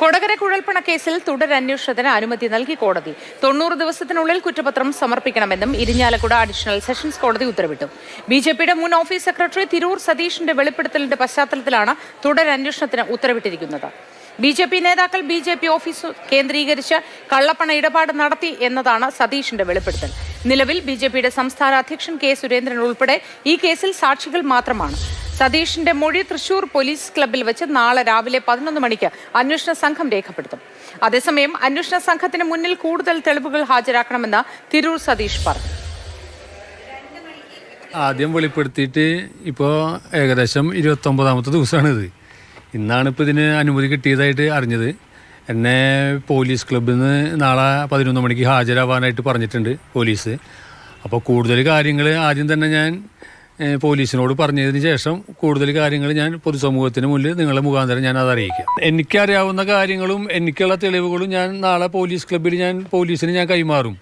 കൊടകര കുഴൽപ്പണ കേസിൽ തുടരന്വേഷണത്തിന് അനുമതി നൽകി കോടതി. തൊണ്ണൂറ് ദിവസത്തിനുള്ളിൽ കുറ്റപത്രം സമർപ്പിക്കണമെന്നും ഇരിഞ്ഞാലക്കുട അഡീഷണൽ സെഷൻസ് കോടതി ഉത്തരവിട്ടു. ബി ജെ പിയുടെ മുൻ ഓഫീസ് സെക്രട്ടറി തിരൂർ സതീഷിന്റെ വെളിപ്പെടുത്തലിന്റെ പശ്ചാത്തലത്തിലാണ് തുടരന്വേഷണത്തിന് ഉത്തരവിട്ടിരിക്കുന്നത്. ബി ജെ പി നേതാക്കൾ ബി ജെ പി ഓഫീസ് കേന്ദ്രീകരിച്ച് കള്ളപ്പണ ഇടപാട് നടത്തി എന്നതാണ് സതീഷിന്റെ വെളിപ്പെടുത്തൽ. നിലവിൽ ബി ജെ പിയുടെ സംസ്ഥാന അധ്യക്ഷൻ കെ സുരേന്ദ്രൻ ഉൾപ്പെടെ ഈ കേസിൽ സാക്ഷികൾ മാത്രമാണ്. സതീഷിന്റെ മൊഴി തൃശൂർ പോലീസ് ക്ലബ്ബിൽ വെച്ച് നാളെ രാവിലെ പതിനൊന്ന് മണിക്ക് അന്വേഷണ സംഘം രേഖപ്പെടുത്തും. അതേസമയം അന്വേഷണ സംഘത്തിന് മുന്നിൽ കൂടുതൽ തെളിവുകൾ ഹാജരാക്കണമെന്ന് തിരൂർ സതീഷ് പറഞ്ഞു. ആദ്യം വെളിപ്പെടുത്തിയിട്ട് ഇപ്പോൾ ഏകദേശം ഇരുപത്തൊമ്പതാമത്തെ ദിവസമാണിത്. ഇന്നാണ് ഇപ്പോൾ ഇതിന് അനുമതി കിട്ടിയതായിട്ട് അറിഞ്ഞത്. എന്നെ പോലീസ് ക്ലബ്ബിൽ നിന്ന് നാളെ പതിനൊന്ന് മണിക്ക് ഹാജരാവാനായിട്ട് പറഞ്ഞിട്ടുണ്ട് പോലീസ്. അപ്പോൾ കൂടുതൽ കാര്യങ്ങൾ ആദ്യം തന്നെ ഞാൻ പോലീസിനോട് പറഞ്ഞതിന് ശേഷം കൂടുതൽ കാര്യങ്ങൾ ഞാൻ പൊതുസമൂഹത്തിന് മുന്നിൽ നിങ്ങളെ മുഖാന്തരം ഞാൻ അത് അറിയിക്കാം. എനിക്കറിയാവുന്ന കാര്യങ്ങളും എനിക്കുള്ള തെളിവുകളും ഞാൻ നാളെ പോലീസ് ക്ലബ്ബിൽ ഞാൻ പോലീസിന് ഞാൻ കൈമാറും.